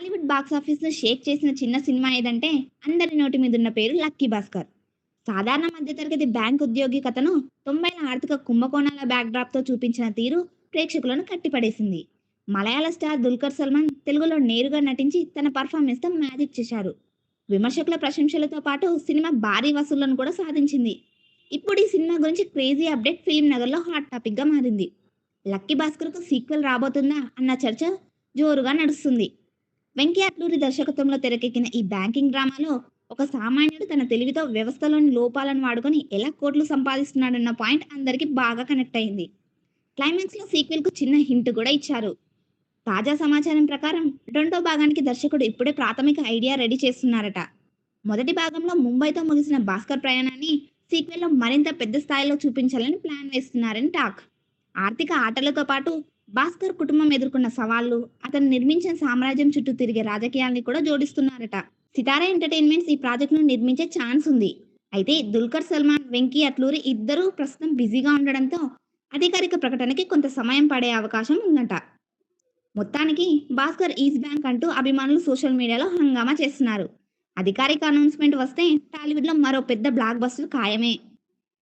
Tollywood box ఆఫీస్‌లో షేక్ చేసిన చిన్న సినిమా ఏదంటే అందరి నోటి మీదున్న పేరు 'లక్కీ భాస్కర్'. సాధారణ మధ్యతరగతి బ్యాంక్ ఉద్యోగి కథను 90ల ఆర్థిక కుంభకోణాల బ్యాక్‌డ్రాప్‌తో చూపించిన తీరు ప్రేక్షకులను కట్టిపడేసింది. మలయాళ స్టార్ 'దుల్కర్ సల్మాన్' తెలుగులో నేరుగా నటించి తన పర్ఫార్మెన్స్తో మ్యాజిక్ చేశారు. విమర్శకుల ప్రశంసలతో పాటు సినిమా భారీ వసూళ్ళను కూడా సాధించింది. ఇప్పుడు ఈ సినిమా గురించి క్రేజీ అప్డేట్ ఫిల్మ్ నగర్‌లో హాట్ టాపిక్‌గా మారింది. 'లక్కీ భాస్కర్'కు సీక్వెల్ రాబోతుందా అన్న చర్చ జోరుగా నడుస్తుంది. వెంకీ అట్లూరి దర్శకత్వంలో తెరకెక్కిన ఈ బ్యాంకింగ్ డ్రామాలో ఒక సామాన్యుడు తన తెలివితో వ్యవస్థలోని లోపాలను వాడుకొని ఎలా కోట్లు సంపాదిస్తున్నాడన్న పాయింట్ అందరికీ బాగా కనెక్ట్ అయింది. క్లైమాక్స్‌లో సీక్వెల్‌కు చిన్న హింట్ కూడా ఇచ్చారు. తాజా సమాచారం ప్రకారం రెండో భాగానికి దర్శకుడు ఇప్పుడే ప్రాథమిక ఐడియా రెడీ చేస్తున్నారట. మొదటి భాగంలో ముంబైతో ముగిసిన భాస్కర్ ప్రయాణాన్ని సీక్వెల్‌లో మరింత పెద్ద స్థాయిలో చూపించాలని ప్లాన్ వేస్తున్నారని టాక్. ఆర్థిక ఆటలతో పాటు భాస్కర్ కుటుంబం ఎదుర్కొన్న సవాళ్ళు, అతను నిర్మించిన సామ్రాజ్యం చుట్టూ తిరిగే రాజకీయాల్ని కూడా జోడిస్తున్నారట. సితారా ఎంటర్‌టైన్మెంట్స్ ఈ ప్రాజెక్ట్‌ను నిర్మించే ఛాన్స్ ఉంది. అయితే 'దుల్కర్ సల్మాన్', 'వెంకీ అట్లూరి' ఇద్దరూ ప్రస్తుతం బిజీగా ఉండడంతో అధికారిక ప్రకటనకి కొంత సమయం పడే అవకాశం ఉందట. మొత్తానికి 'భాస్కర్ ఈజ్ బ్యాంక్ అంటూ అభిమానులు సోషల్ మీడియాలో హంగామా చేస్తున్నారు. అధికారిక అనౌన్స్‌మెంట్ వస్తే టాలీవుడ్‌లో మరో పెద్ద బ్లాక్ బస్టర్ ఖాయమే.